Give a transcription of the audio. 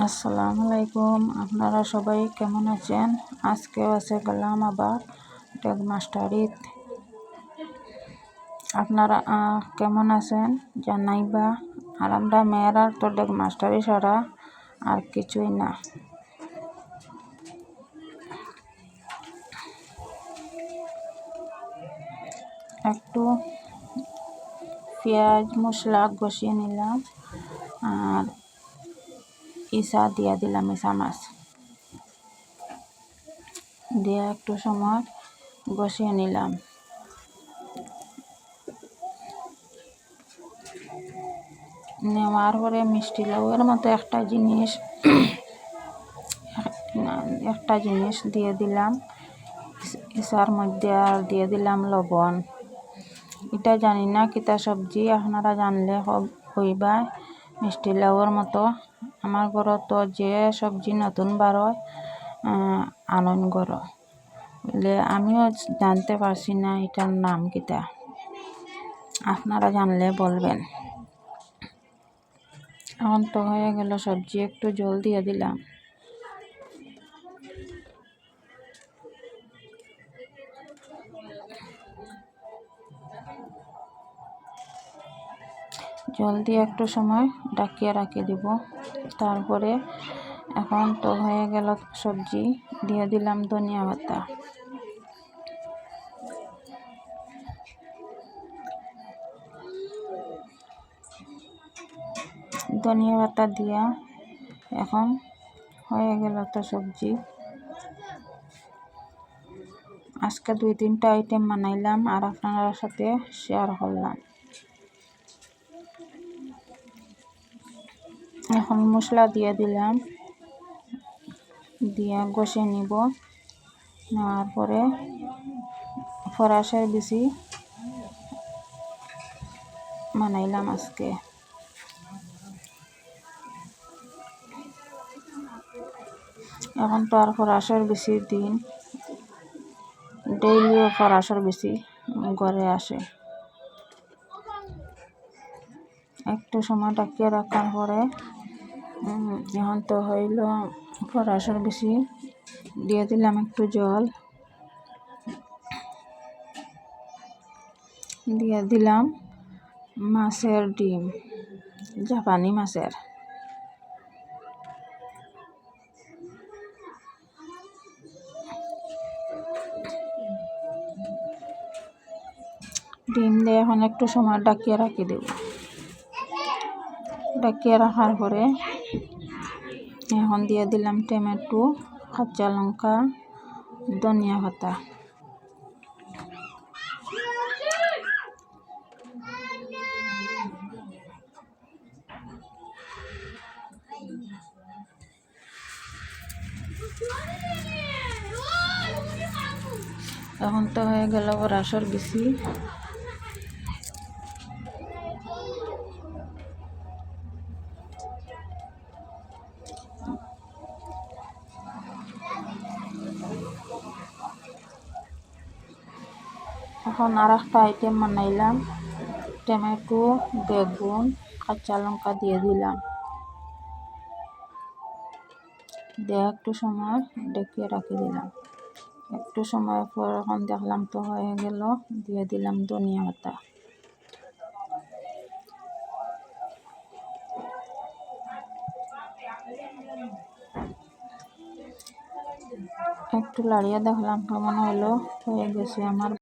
আসসালামু আলাইকুম আপনারা সবাই কেমন আছেন? আজকেও আছে গেলাম আবার ডেগ মাস্টারিত আপনারা কেমন আছেন? জানাইবা। আর আমরা মেয়েরা তো ডেগ মাস্টারি ছাড়া আর কিছুই না। একটু পেঁয়াজ মশলা কষিয়ে নিলাম। আর ইসা দিয়া দিলাম, ইসা মাছ। দিয়ে একটু সময় বসিয়ে নিলাম। নেওয়ার পরে মিষ্টি লাউয়ের মতো একটা জিনিস একটা জিনিস দিয়ে দিলাম। ইসার মধ্যে আর দিয়ে দিলাম লবণ। এটা জানি না, কিতা সবজি, আপনারা জানলে হইবা, মিষ্টি লাউয়ের মতো। আমার ঘরত তো যে সবজি নতুন বারয় আনন ঘর বলে আমিও জানতে পারছি না এটার নাম কিতা আপনারা জানলে বলবেন। এখন তো হয়ে গেল সবজি একটু জল দিয়ে দিলাম। জল দিয়ে একটু সময় ডাকিয়ে রাখি দিব। তারপরে এখন তো হয়ে গেল সবজি, দিয়ে দিলাম ধনিয়া পাতা। ধনিয়া পাতা দিয়া এখন হয়ে গেল তো সবজি। আজকে দুই তিনটা আইটেম বানাইলাম আর আপনার সাথে শেয়ার করলাম। এখন মশলা দিয়ে দিলাম। দিয়ে কষে নিব। নেওয়ার পরে ফরাসের বেশি বানাইলাম আজকে। এখন তো আর ফরাসের বেশি দিন। ডেইলিও ফরাসের বেশি ঘরে আসে। একটু সময় ডাকিয়ে রাখার পরে এখন তো হইল ফরাসর বেশি দিয়ে দিলাম একটু জল। দিয়ে দিলাম মাছের ডিম, জাপানি মাছের। ডিম দিয়ে এখন একটু সময় ডাকিয়ে রাখি দেব। ডাকিয়ে রাখার পরে এখন দিয়ে দিলাম টমেটো, কাঁচা লঙ্কা, ধনিয়া পাতা। এখন তো হয়ে গেল রাসর বেশি এখন আর একটা আইটেম বানাইলাম। টমেটো, বেগুন কাঁচা লঙ্কা দিয়ে দিলাম। দিয়ে একটু সময় ডেকে রাখি দিলাম। একটু সময় পর এখন দেখলাম তো হয়ে গেল। দিয়ে দিলাম ধনিয়া পাতা। একটু লাড়িয়ে দেখলাম কেমন হলো, হয়ে গেছে আমার।